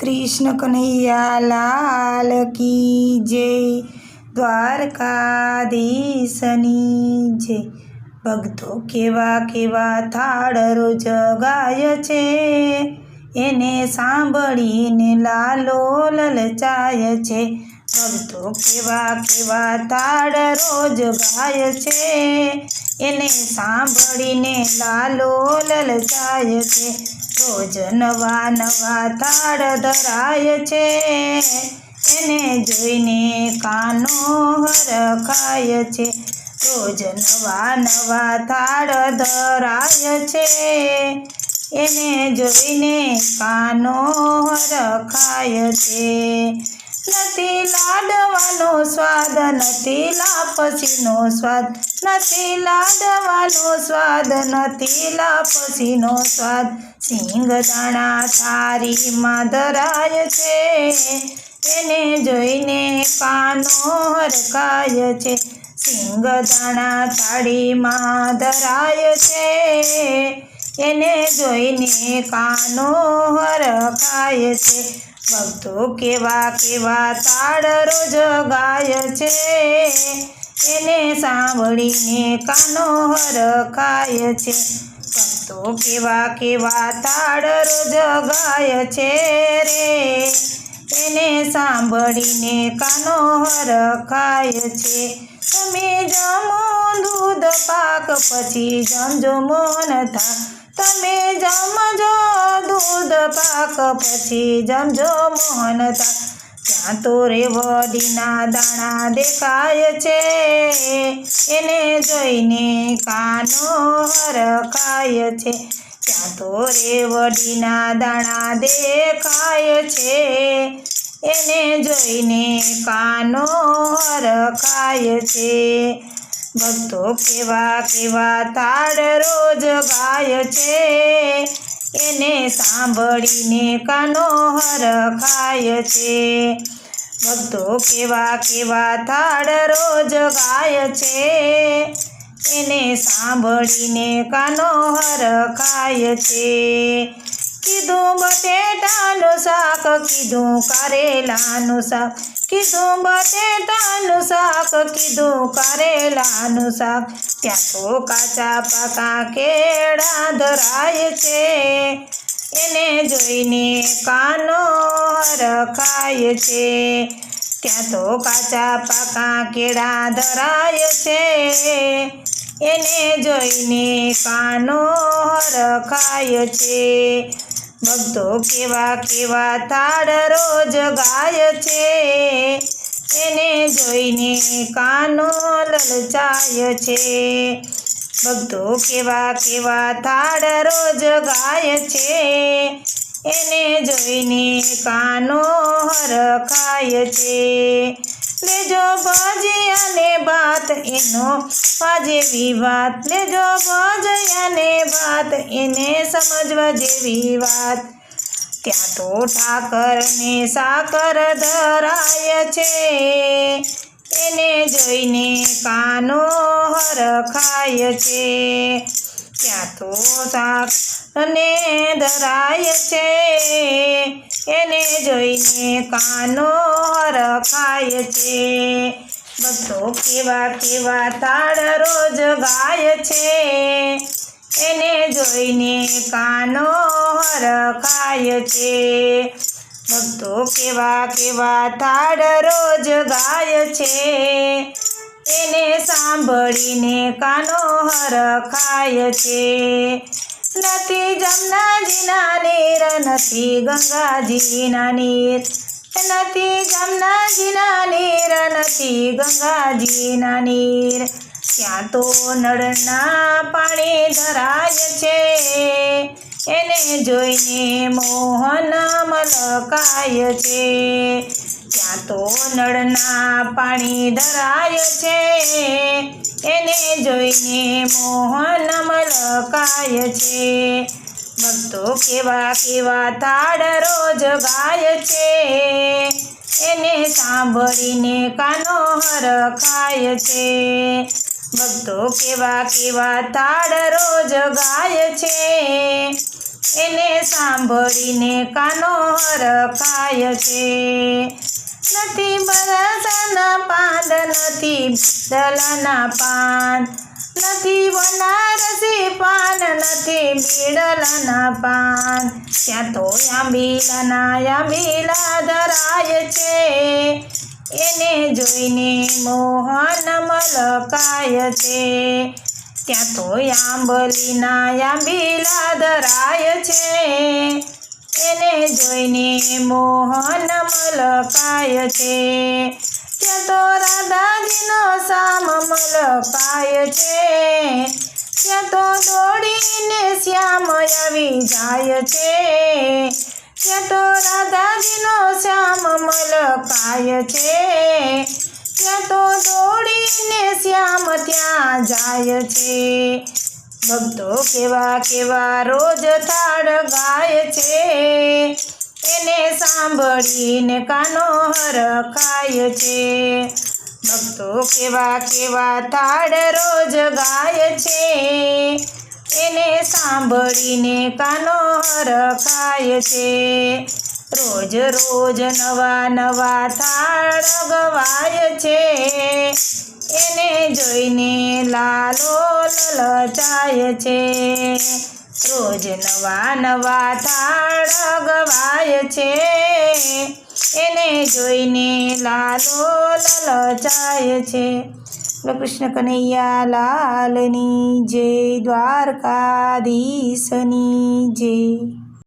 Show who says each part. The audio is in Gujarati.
Speaker 1: કૃષ્ણ કનૈયા લાલ કી જય, દ્વારકાધીશની જય. ભક્તો કેવા કેવા થાળ જગાય છે, એને સાંભળીને લાલો લલચાય છે. ભક્તો કેવા કેવા તાળ રોજ ગાય છે. એને સાંભળીને લાલો લલચાય છે. રોજ નવા નવા તાળ ધરાય છે. એને જોઈને કાનો હરખાય છે. રોજ નવા નવા તાળ ધરાય છે. એને જોઈને કાનો હરખાય છે. નથી લાડવાનો સ્વાદ, નથી લાપસીનો સ્વાદ, નથી લાડવાનો સ્વાદ, નથી લાપસીનો સ્વાદ. સિંગ દાણા થારીમાં ધરાય છે, એને જોઈને કાનો હરકાય છે. સિંગ દાણા થાળીમાં ધરાય છે, એને જોઈને કાનો હરખાય છે. ભક્તો કેવા કેવા તાળ રોજ ગાય છે. એને સાંભળીને કાનો હરખાય છે. ભક્તો કેવા કેવા તાળ રોજ ગાય છે રે. એને સાંભળીને કાનો હરખાય છે. તમે જમો દૂધ પાક પછી જમજો મોન થા. તમે જમજો દૂધ પાક પછી જમજો મોહનતા ત્યાં તો રેવડીના દાણા દેખાય છે. એને જોઈને કાનો હરખાય છે. ત્યાં તો રેવડીના દાણા દેખાય છે. એને જોઈને કાનો હરખાય છે. ભક્તો કેવા કેવા તાળ રોજ ગાય છે. એને સાંભળીને કાનો હરખાય છે. ભક્તો કેવા કેવા થાળ રોજ ગાય છે. એને સાંભળીને કાનો હરખાય છે. કીધું બટેટાનું શાક, કીધું કરેલાનું શાક. કીધું બટેટાનું શાક, કીધું કરેલાનું શાક. ત્યાં તો કાચા પાકા કેળા ધરાય છે. એને જોઈને કાનો રખાય છે. ત્યાં તો કાચા પાકા કેળા ધરાય છે. એને જોઈને કાનો રખાય છે. ભક્તો કેવા કેવા તાળ રોજ ગાય છે, એને જોઈને કાનો લલચાય છે. ભક્તો કેવા કેવા તાળ રોજ ગાય છે, એને જોઈને કાનો હરખાય છે. લેજો ભજીયાને ભાત, એનો જેવી વાત લેજો ભજયાને ભાત, એને સમજવા જેવી વાત. ત્યાં તો ઠાકરને સાકર ધરાય છે. એને જોઈને કાનો હરખાય છે. ત્યાં તો શાક અને ધરાય છે. એને જોઈને કાનો હરખાય છે. બધો કેવા કેવા તાળ રોજ ગાય છે. એને જોઈને કાનો રખાય છે. ભક્તો કેવા કેવા તાળ રોજ ગાય છે. એને સાંભળીને કાનો હરખાય છે. નથી જમનાજીના નીર, નથી ગંગાજીના નીર. નથી જમનાજીના નીર, નથી ગંગાજીના નીર. ત્યાં તો નળના પાણી ધરાય છે. એને જોઈને મોહન મલકાય છે. ત્યાં તો નળના પાણી ધરાય છે. એને જોઈને મોહન મલકાય છે. ભક્તો કેવા કેવા તાડ રોજ ગાય છે. એને સાંભળીને કાનો હરખાય છે. ભક્તો કેવા કેવા તાડ રોજ ગાય છે. એને સાંભળીને કાનો હરખાય છે. નથી, બરસાના પાંદ નથી દલાના પાન નથી બનારસી પાન નથી બીડલાના પાન ત્યાં તો આંબીલાના આંબીલા ધરાય છે. એને જોઈને મોહન મલકાય છે. ત્યાં તો આંબલીના આંબીલા ધરાય છે. જોઈને મોહન મલકાય છે. ત્યાં તો રાધાજીનો સામ મલકાય છે. ત્યાં તો દોડીને શ્યામ આવી જાય છે. ત્યાં તો રાધાજીનો શ્યામ મલકાય છે. ત્યાં તો દોડીને શ્યામ ત્યાં જાય છે. ભક્તો કેવા કેવા રોજ થાળ ગાય છે. એને સાંભળીને કાનો હરખાય છે. ભક્તો કેવા કેવા તાડ રોજ ગાય છે. એને સાંભળીને કાનો હરખાય છે. રોજ રોજ નવા નવા થાળ ગવાય છે. એને જોઈને લાલો લલચાય છે. રોજ નવા નવા થાળ ગવાય છે. એને જોઈને લાલો લલચાય છે. કૃષ્ણ કનૈયા લાલની જય દ્વારકાધીશની જય.